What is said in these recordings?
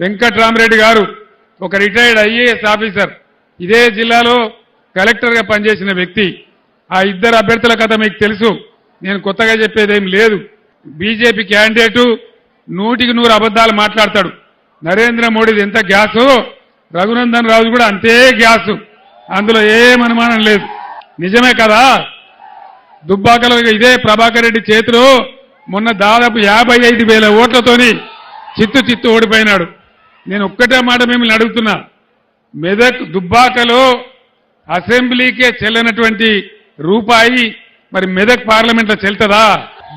వెంకట్రామరెడ్డి గారు ఒక retired IAS officer. ఇదే జిల్లాలో కలెక్టర్గా పనిచేసిన వ్యక్తి. ఆ ఇద్దరు అభ్యర్థుల కథ మీకు తెలుసు. నేను కొత్తగా చెప్పేదేం లేదు. బీజేపీ క్యాండిడేటు నూటికి నూరు అబద్ధాలు మాట్లాడతాడు. నరేంద్ర మోడీది ఎంత గ్యాసు రఘునందన్ రాజు కూడా అంతే గ్యాసు. అందులో ఏం అనుమానం లేదు. నిజమే కదా? దుబ్బాకలో ఇదే ప్రభాకర్ రెడ్డి చేతిలో మొన్న దాదాపు యాభై ఐదు వేల ఓట్లతోని చిత్తు చిత్తు ఓడిపోయినాడు. నేను ఒక్కటే మాట మిమ్మల్ని అడుగుతున్నా. మెదక్ దుబ్బాకలో అసెంబ్లీకే చెల్లనటువంటి రూపాయి మరి మెదక్ పార్లమెంట్లో చెల్తదా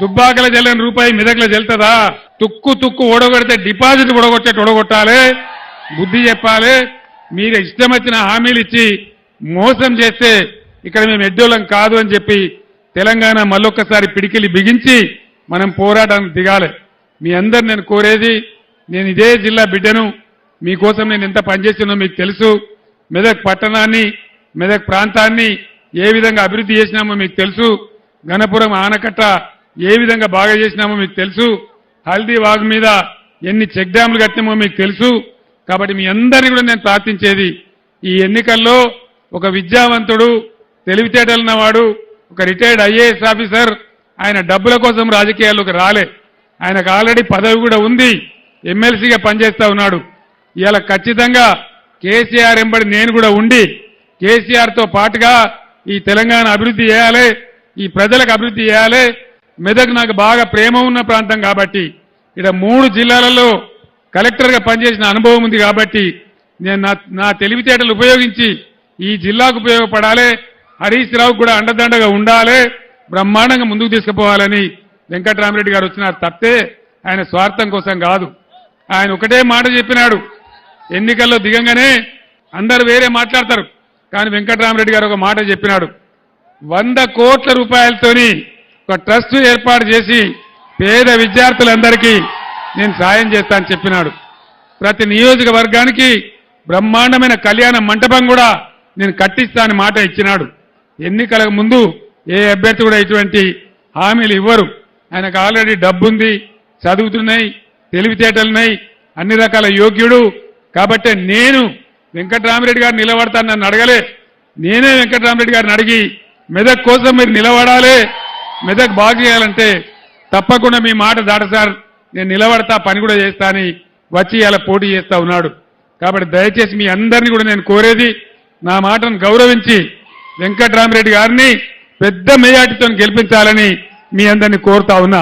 దుబ్బాకల చెల్లని రూపాయి మెదక్లో చెల్తదా తుక్కు తుక్కు ఓడగొడితే డిపాజిట్ ఓడగొట్టేట్టు ఓడగొట్టాలి. బుద్ధి చెప్పాలి. మీరు ఇష్టం వచ్చిన హామీలు ఇచ్చి మోసం చేస్తే ఇక్కడ మేము ఎడ్డోలం కాదు అని చెప్పి తెలంగాణ మళ్ళొక్కసారి పిడికిలి బిగించి మనం పోరాటానికి దిగాలి. మీ అందరు నేను కోరేది నేను ఇదే జిల్లా బిడ్డను మీకోసం నేను ఎంత పనిచేసినో మీకు తెలుసు. మెదక్ పట్టణాన్ని మెదక్ ప్రాంతాన్ని ఏ విధంగా అభివృద్ధి చేసినామో మీకు తెలుసు. గణపురం ఆనకట్ట ఏ విధంగా బాగా చేసినామో మీకు తెలుసు. హల్దీ వాగు మీద ఎన్ని చెక్ డ్యాములు కట్టినామో మీకు తెలుసు. కాబట్టి మీ అందరినీ కూడా నేను ప్రార్థించేది ఈ ఎన్నికల్లో ఒక విద్యావంతుడు తెలివితేటలున్నవాడు ఒక రిటైర్డ్ ఐఏఎస్ ఆఫీసర్ ఆయన డబ్బుల కోసం రాజకీయాల్లోకి రాలే. ఆయనకు ఆల్రెడీ పదవి కూడా ఉంది. ఎమ్మెల్సీగా పనిచేస్తా ఉన్నాడు. ఇలా ఖచ్చితంగా కేసీఆర్ ఎంబడి నేను కూడా ఉండి కేసీఆర్తో పాటుగా ఈ తెలంగాణ అభివృద్ధి చేయాలి ఈ ప్రజలకు అభివృద్ధి చేయాలి. మెదక్ నాకు బాగా ప్రేమ ఉన్న ప్రాంతం కాబట్టి ఇక్కడ మూడు జిల్లాలలో కలెక్టర్గా పనిచేసిన అనుభవం ఉంది కాబట్టి నేను నా నా తెలివితేటలు ఉపయోగించి ఈ జిల్లాకు ఉపయోగపడాలి హరీష్ రావు కూడా అండదండగా ఉండాలి బ్రహ్మాండంగా ముందుకు తీసుకుపోవాలని వెంకటరామరెడ్డి గారు వచ్చినారు తప్పితే ఆయన స్వార్థం కోసం కాదు. ఆయన ఒకటే మాట చెప్పినాడు ఎన్నికల్లో దిగంగానే అందరు వేరే మాట్లాడతారు. కానీ వెంకటరామరెడ్డి గారు ఒక మాట చెప్పినాడు. వంద కోట్ల రూపాయలతోని ఒక ట్రస్ట్ ఏర్పాటు చేసి పేద విద్యార్థులందరికీ నేను సాయం చేస్తానని చెప్పినాడు. ప్రతి నియోజకవర్గానికి బ్రహ్మాండమైన కళ్యాణ మంటపం కూడా నేను కట్టిస్తానని మాట ఇచ్చినాడు. ఎన్నికలకు ముందు ఏ అభ్యర్థి కూడా ఇటువంటి హామీలు ఇవ్వరు. ఆయనకు ఆల్రెడీ డబ్బుంది చదువుతున్నాయి తెలివితేటలున్నాయి అన్ని రకాల యోగ్యుడు కాబట్టి నేను వెంకటరామిరెడ్డి గారు నిలబడతాను నన్ను అడగలే. నేనే వెంకటరామిరెడ్డి గారిని అడిగి మెదక్ కోసం మీరు నిలబడాలి మెదక్ బాగు చేయాలంటే తప్పకుండా మీ మాట దాట సార్ నేను నిలబడతా పని కూడా చేస్తా అని వచ్చి ఇలా పోటీ చేస్తా ఉన్నాడు. కాబట్టి దయచేసి మీ అందరినీ కూడా నేను కోరేది నా మాటను గౌరవించి వెంకటరామరెడ్డి గారిని పెద్ద మెజార్టీతో గెలిపించాలని మీ అందరినీ కోరుతా ఉన్నా.